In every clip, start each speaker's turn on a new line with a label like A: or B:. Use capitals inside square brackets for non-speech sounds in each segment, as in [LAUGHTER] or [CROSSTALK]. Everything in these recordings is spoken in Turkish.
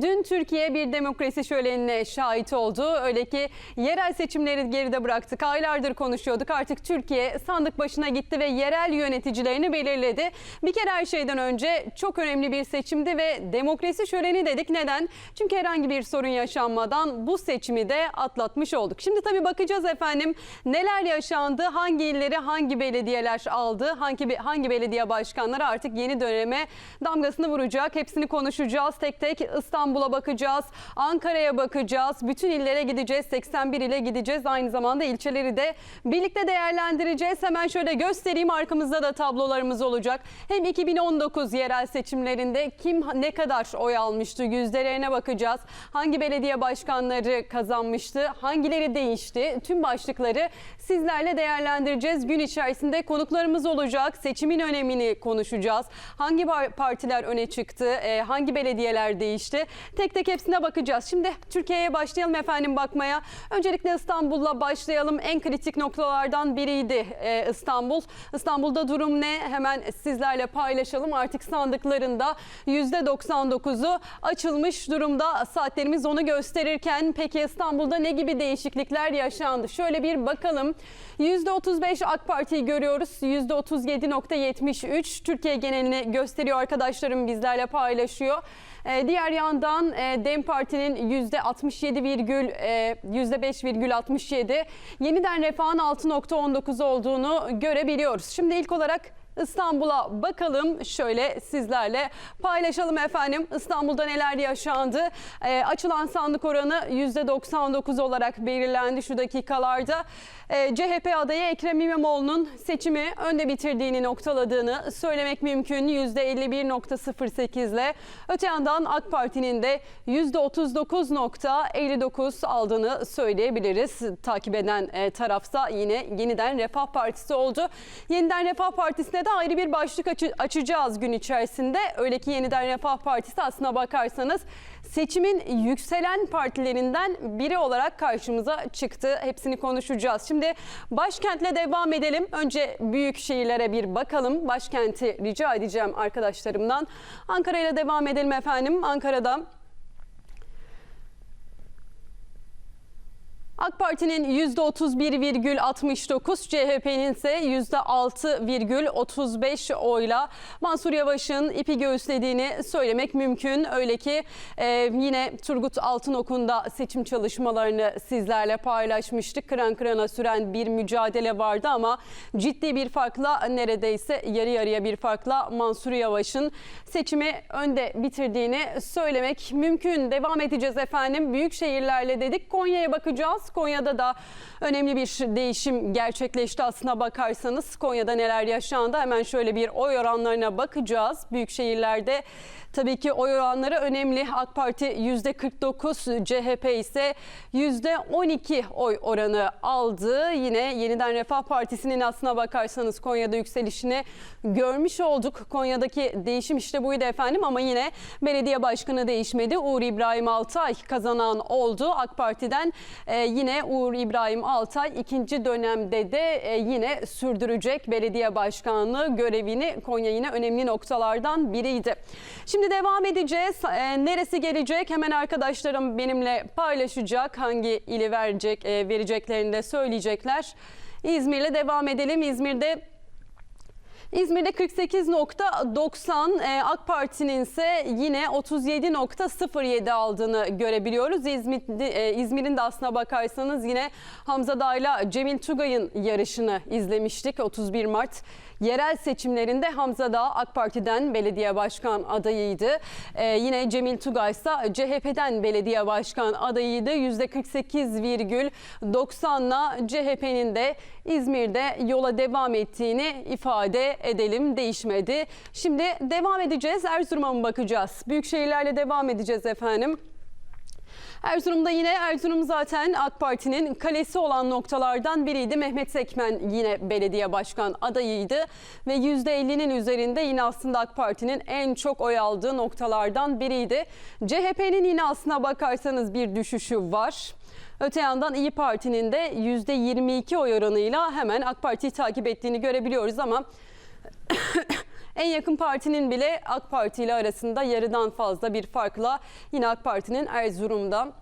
A: Dün Türkiye bir demokrasi şölenine şahit oldu. Öyle ki yerel seçimleri geride bıraktık. Aylardır konuşuyorduk. Artık Türkiye sandık başına gitti ve yerel yöneticilerini belirledi. Bir kere her şeyden önce çok önemli bir seçimdi ve demokrasi şöleni dedik. Neden? Çünkü herhangi bir sorun yaşanmadan bu seçimi de atlatmış olduk. Şimdi tabii bakacağız efendim neler yaşandı, hangi illeri hangi belediyeler aldı, hangi hangi belediye başkanları artık yeni döneme damgasını vuracak. Hepsini konuşacağız. Tek tek İstanbul'a bakacağız, Ankara'ya bakacağız, bütün illere gideceğiz. 81 ile gideceğiz. Aynı zamanda ilçeleri de birlikte değerlendireceğiz. Hemen şöyle göstereyim. Arkamızda da tablolarımız olacak. Hem 2019 yerel seçimlerinde kim ne kadar oy almıştı yüzdelerine bakacağız. Hangi belediye başkanları kazanmıştı, hangileri değişti? Tüm başlıkları sizlerle değerlendireceğiz. Gün içerisinde konuklarımız olacak. Seçimin önemini konuşacağız. Hangi par- partiler öne çıktı? e, hangi belediyeler değişti? Tek tek hepsine bakacağız. Şimdi Türkiye'ye başlayalım efendim bakmaya. Öncelikle İstanbul'la başlayalım. En kritik noktalardan biriydi e, İstanbul. İstanbul'da durum ne? Hemen sizlerle paylaşalım. Artık sandıklarında %99'u açılmış durumda. Saatlerimiz onu gösterirken peki İstanbul'da ne gibi değişiklikler yaşandı? Şöyle bir bakalım. %35 AK Parti'yi görüyoruz. %37.73 Türkiye genelini gösteriyor arkadaşlarım bizlerle paylaşıyor. Ee, diğer yandan e, DEM Parti'nin %67 virgül e, %5,67 yeniden refahın 6.19 olduğunu görebiliyoruz. Şimdi ilk olarak İstanbul'a bakalım. Şöyle sizlerle paylaşalım efendim. İstanbul'da neler yaşandı? Ee, açılan sandık oranı %99 olarak belirlendi şu dakikalarda. Ee, CHP adayı Ekrem İmamoğlu'nun seçimi önde bitirdiğini noktaladığını söylemek mümkün. %51.08 ile. Öte yandan AK Parti'nin de %39.59 aldığını söyleyebiliriz. Takip eden e, tarafta yine yeniden Refah Partisi oldu. Yeniden Refah Partisi'ne de ayrı bir başlık açı- açacağız gün içerisinde. Öyle ki yeniden Refah Partisi aslına bakarsanız seçimin yükselen partilerinden biri olarak karşımıza çıktı. Hepsini konuşacağız. Şimdi başkentle devam edelim. Önce büyük şehirlere bir bakalım. Başkenti rica edeceğim arkadaşlarımdan. Ankara ile devam edelim efendim. Ankara'da AK Parti'nin %31,69, CHP'nin ise %6,35 oyla Mansur Yavaş'ın ipi göğüslediğini söylemek mümkün. Öyle ki e, yine Turgut Altınok'un da seçim çalışmalarını sizlerle paylaşmıştık. Kıran kırana süren bir mücadele vardı ama ciddi bir farkla neredeyse yarı yarıya bir farkla Mansur Yavaş'ın seçimi önde bitirdiğini söylemek mümkün. Devam edeceğiz efendim. Büyük şehirlerle dedik. Konya'ya bakacağız. Konya'da da önemli bir değişim gerçekleşti aslına bakarsanız. Konya'da neler yaşandı hemen şöyle bir oy oranlarına bakacağız. Büyük şehirlerde tabii ki oy oranları önemli. AK Parti %49, CHP ise %12 oy oranı aldı. Yine Yeniden Refah Partisi'nin aslına bakarsanız Konya'da yükselişini görmüş olduk. Konya'daki değişim işte buydu efendim ama yine belediye başkanı değişmedi. Uğur İbrahim Altay kazanan oldu. AK Parti'den e, yine Uğur İbrahim Altay ikinci dönemde de e, yine sürdürecek belediye başkanlığı görevini. Konya yine önemli noktalardan biriydi. Şimdi devam edeceğiz. E, neresi gelecek? Hemen arkadaşlarım benimle paylaşacak. Hangi ili verecek, e, vereceklerini de söyleyecekler. İzmir'le devam edelim. İzmir'de İzmir'de 48.90, e, AK Parti'nin ise yine 37.07 aldığını görebiliyoruz. E, İzmir'in de aslına bakarsanız yine Hamza Dağ'la Cemil Tugay'ın yarışını izlemiştik 31 Mart. Yerel seçimlerinde Hamza Dağ AK Parti'den belediye başkan adayıydı. E, yine Cemil Tugay ise CHP'den belediye başkan adayıydı. %48,90'la CHP'nin de İzmir'de yola devam ettiğini ifade edelim. Değişmedi. Şimdi devam edeceğiz. Erzurum'a mı bakacağız? Büyük şehirlerle devam edeceğiz efendim. Erzurum'da yine Erzurum zaten AK Parti'nin kalesi olan noktalardan biriydi. Mehmet Sekmen yine belediye başkan adayıydı ve %50'nin üzerinde yine aslında AK Parti'nin en çok oy aldığı noktalardan biriydi. CHP'nin yine aslına bakarsanız bir düşüşü var. Öte yandan İyi Parti'nin de %22 oy oranıyla hemen AK Parti'yi takip ettiğini görebiliyoruz ama [COUGHS] En yakın partinin bile AK Parti ile arasında yarıdan fazla bir farkla yine AK Parti'nin Erzurum'da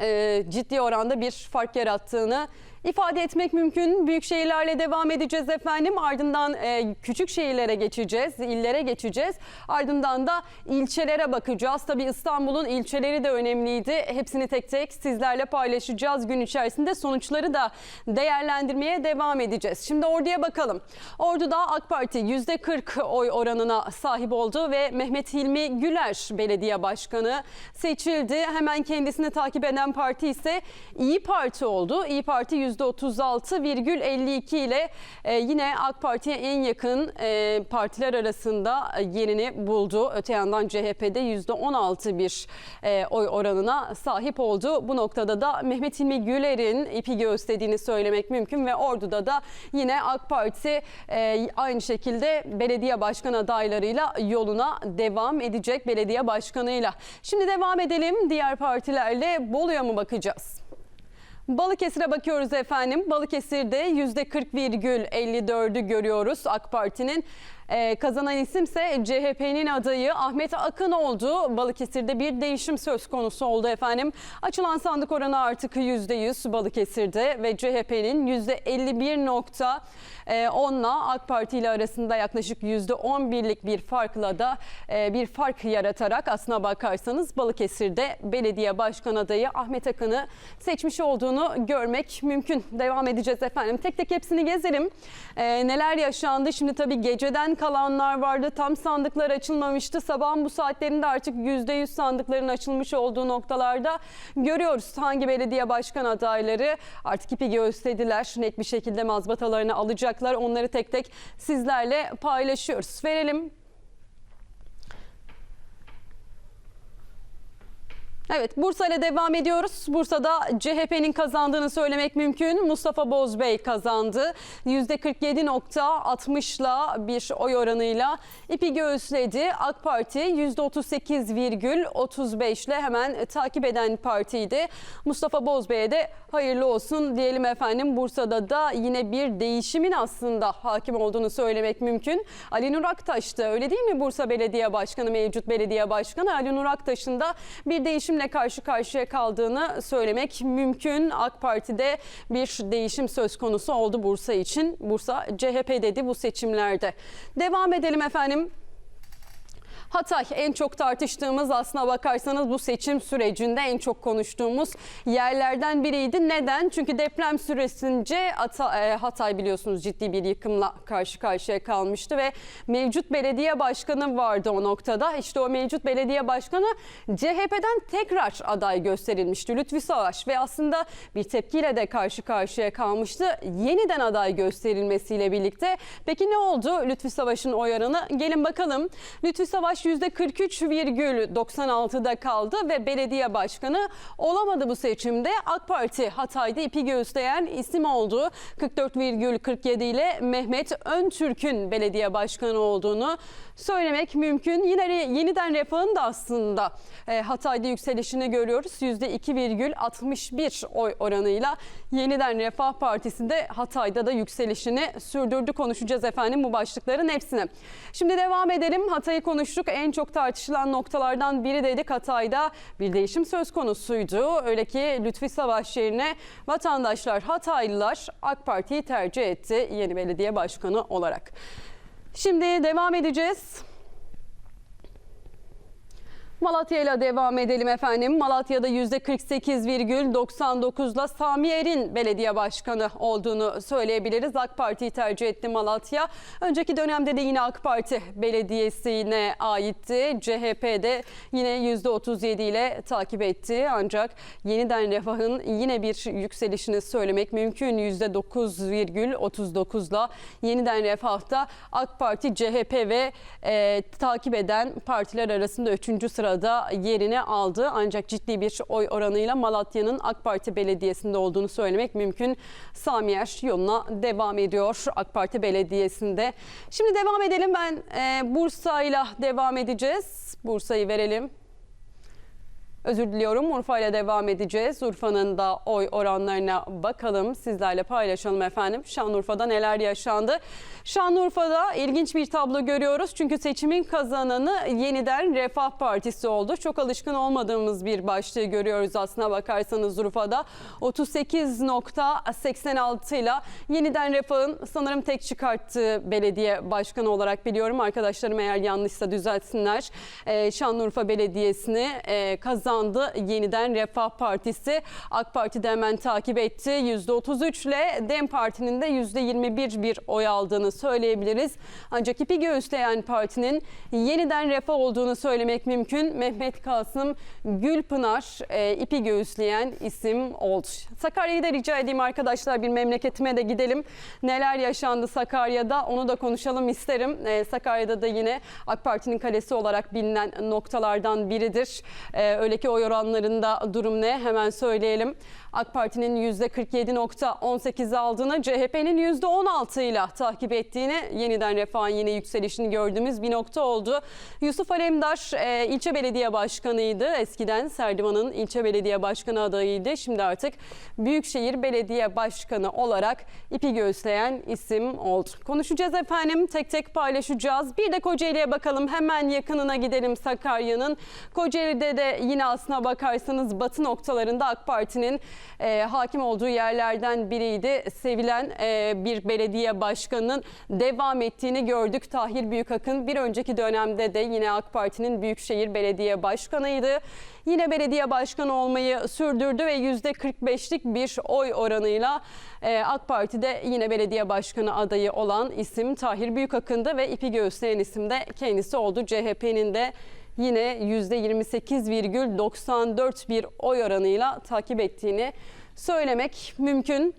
A: e, ciddi oranda bir fark yarattığını ifade etmek mümkün. Büyük şehirlerle devam edeceğiz efendim. Ardından e, küçük şehirlere geçeceğiz, illere geçeceğiz. Ardından da ilçelere bakacağız. Tabii İstanbul'un ilçeleri de önemliydi. Hepsini tek tek sizlerle paylaşacağız. Gün içerisinde sonuçları da değerlendirmeye devam edeceğiz. Şimdi orduya bakalım. Ordu'da AK Parti %40 oy oranına sahip oldu ve Mehmet Hilmi Güler belediye başkanı seçildi. Hemen kendisini takip eden parti ise İyi Parti oldu. İyi Parti %36,52 ile e, yine AK Parti'ye en yakın e, partiler arasında yerini buldu. Öte yandan CHP'de %16 bir e, oy oranına sahip oldu. Bu noktada da Mehmet İlmi Güler'in ipi gösterdiğini söylemek mümkün ve Ordu'da da yine AK Parti e, aynı şekilde belediye başkan adaylarıyla yoluna devam edecek belediye başkanıyla. Şimdi devam edelim diğer partilerle Bolu'ya mı bakacağız? Balıkesir'e bakıyoruz efendim. Balıkesir'de %40,54'ü görüyoruz AK Parti'nin. Ee, kazanan isimse CHP'nin adayı Ahmet Akın oldu. Balıkesir'de bir değişim söz konusu oldu efendim. Açılan sandık oranı artık %100 Balıkesir'de ve CHP'nin %51.10'la AK Parti ile arasında yaklaşık %11'lik bir farkla da e, bir fark yaratarak aslına bakarsanız Balıkesir'de belediye başkan adayı Ahmet Akın'ı seçmiş olduğunu görmek mümkün. Devam edeceğiz efendim. Tek tek hepsini gezelim. Ee, neler yaşandı? Şimdi tabii geceden kalanlar vardı. Tam sandıklar açılmamıştı. Sabahın bu saatlerinde artık %100 sandıkların açılmış olduğu noktalarda görüyoruz. Hangi belediye başkan adayları artık ipi gösterdiler. Net bir şekilde mazbatalarını alacaklar. Onları tek tek sizlerle paylaşıyoruz. Verelim Evet Bursa ile devam ediyoruz. Bursa'da CHP'nin kazandığını söylemek mümkün. Mustafa Bozbey kazandı. %47.60'la bir oy oranıyla ipi göğüsledi. AK Parti %38,35 ile hemen takip eden partiydi. Mustafa Bozbey'e de hayırlı olsun diyelim efendim. Bursa'da da yine bir değişimin aslında hakim olduğunu söylemek mümkün. Ali Nur Aktaş öyle değil mi Bursa Belediye Başkanı, mevcut belediye başkanı Ali Nur Aktaş'ın da bir değişim değişimle karşı karşıya kaldığını söylemek mümkün. AK Parti'de bir değişim söz konusu oldu Bursa için. Bursa CHP dedi bu seçimlerde. Devam edelim efendim. Hatay en çok tartıştığımız aslına bakarsanız bu seçim sürecinde en çok konuştuğumuz yerlerden biriydi. Neden? Çünkü deprem süresince e, Hatay biliyorsunuz ciddi bir yıkımla karşı karşıya kalmıştı ve mevcut belediye başkanı vardı o noktada. İşte o mevcut belediye başkanı CHP'den tekrar aday gösterilmişti. Lütfi Savaş ve aslında bir tepkiyle de karşı karşıya kalmıştı. Yeniden aday gösterilmesiyle birlikte. Peki ne oldu Lütfi Savaş'ın oy oranı? Gelin bakalım. Lütfi Savaş Demirtaş %43,96'da kaldı ve belediye başkanı olamadı bu seçimde. AK Parti Hatay'da ipi göğüsleyen isim oldu. 44,47 ile Mehmet Öntürk'ün belediye başkanı olduğunu söylemek mümkün. Yine yeniden refahın da aslında e, Hatay'da yükselişini görüyoruz. %2,61 oy oranıyla yeniden Refah Partisi de Hatay'da da yükselişini sürdürdü. Konuşacağız efendim bu başlıkların hepsini. Şimdi devam edelim. Hatay'ı konuştuk en çok tartışılan noktalardan biri dedik Hatay'da bir değişim söz konusuydu. Öyle ki Lütfi Savaş yerine vatandaşlar Hataylılar AK Parti'yi tercih etti yeni belediye başkanı olarak. Şimdi devam edeceğiz. Malatya ile devam edelim efendim. Malatya'da %48,99'la Sami Er'in belediye başkanı olduğunu söyleyebiliriz. AK Parti'yi tercih etti Malatya. Önceki dönemde de yine AK Parti belediyesine aitti. CHP'de yine %37 ile takip etti. Ancak yeniden refahın yine bir yükselişini söylemek mümkün. %9,39'la yeniden refahta AK Parti, CHP ve e, takip eden partiler arasında 3. sırada sırada yerini aldı. Ancak ciddi bir oy oranıyla Malatya'nın AK Parti belediyesinde olduğunu söylemek mümkün. Samiyer yoluna devam ediyor AK Parti belediyesinde. Şimdi devam edelim ben e, Bursa devam edeceğiz. Bursa'yı verelim. Özür diliyorum Urfa ile devam edeceğiz. Urfa'nın da oy oranlarına bakalım. Sizlerle paylaşalım efendim. Şanlıurfa'da neler yaşandı? Şanlıurfa'da ilginç bir tablo görüyoruz. Çünkü seçimin kazananı yeniden Refah Partisi oldu. Çok alışkın olmadığımız bir başlığı görüyoruz aslına bakarsanız Urfa'da. 38.86 ile yeniden Refah'ın sanırım tek çıkarttığı belediye başkanı olarak biliyorum. Arkadaşlarım eğer yanlışsa düzeltsinler. Ee, Şanlıurfa Belediyesi'ni e, kazandı yeniden Refah Partisi. AK Parti de hemen takip etti. %33 ile DEM Parti'nin de %21 bir oy aldığını söyleyebiliriz. Ancak ipi göğüsleyen partinin yeniden Refah olduğunu söylemek mümkün. Mehmet Kasım Gülpınar e, ipi göğüsleyen isim oldu. Sakarya'yı da rica edeyim arkadaşlar bir memleketime de gidelim. Neler yaşandı Sakarya'da onu da konuşalım isterim. E, Sakarya'da da yine AK Parti'nin kalesi olarak bilinen noktalardan biridir. E, öyle ki oy oranlarında durum ne hemen söyleyelim. AK Parti'nin %47.18 aldığını, CHP'nin %16 ile takip ettiğini, yeniden refahın yine yükselişini gördüğümüz bir nokta oldu. Yusuf Alemdar e, ilçe belediye başkanıydı. Eskiden Serdivan'ın ilçe belediye başkanı adayıydı. Şimdi artık Büyükşehir Belediye Başkanı olarak ipi göğüsleyen isim oldu. Konuşacağız efendim, tek tek paylaşacağız. Bir de Kocaeli'ye bakalım. Hemen yakınına gidelim Sakarya'nın. Kocaeli'de de yine aslına bakarsanız batı noktalarında AK Parti'nin e, hakim olduğu yerlerden biriydi. Sevilen e, bir belediye başkanının devam ettiğini gördük. Tahir Büyükakın bir önceki dönemde de yine AK Parti'nin Büyükşehir Belediye Başkanıydı. Yine belediye başkanı olmayı sürdürdü ve %45'lik bir oy oranıyla e, AK Parti'de yine belediye başkanı adayı olan isim Tahir Büyükakın'dı ve ipi göğüsleyen isim de kendisi oldu. CHP'nin de yine %28,94 bir oy oranıyla takip ettiğini söylemek mümkün.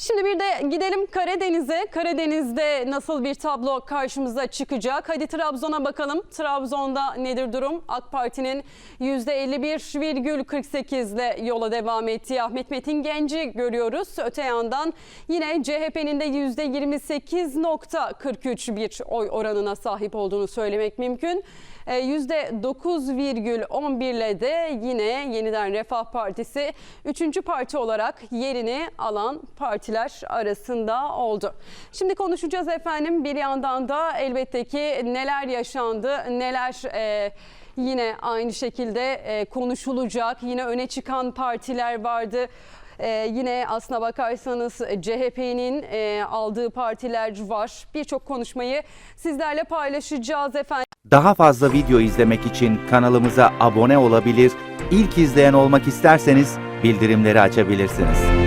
A: Şimdi bir de gidelim Karadeniz'e. Karadeniz'de nasıl bir tablo karşımıza çıkacak? Hadi Trabzon'a bakalım. Trabzon'da nedir durum? AK Parti'nin %51,48 ile yola devam ettiği Ahmet Metin Genci görüyoruz. Öte yandan yine CHP'nin de %28,43 bir oy oranına sahip olduğunu söylemek mümkün. E, %9,11 ile de yine yeniden Refah Partisi 3. parti olarak yerini alan partiler arasında oldu. Şimdi konuşacağız efendim bir yandan da elbette ki neler yaşandı, neler... E, yine aynı şekilde e, konuşulacak. Yine öne çıkan partiler vardı. Ee, yine aslına bakarsanız CHP'nin e, aldığı partiler var. Birçok konuşmayı sizlerle paylaşacağız efendim.
B: Daha fazla video izlemek için kanalımıza abone olabilir, ilk izleyen olmak isterseniz bildirimleri açabilirsiniz.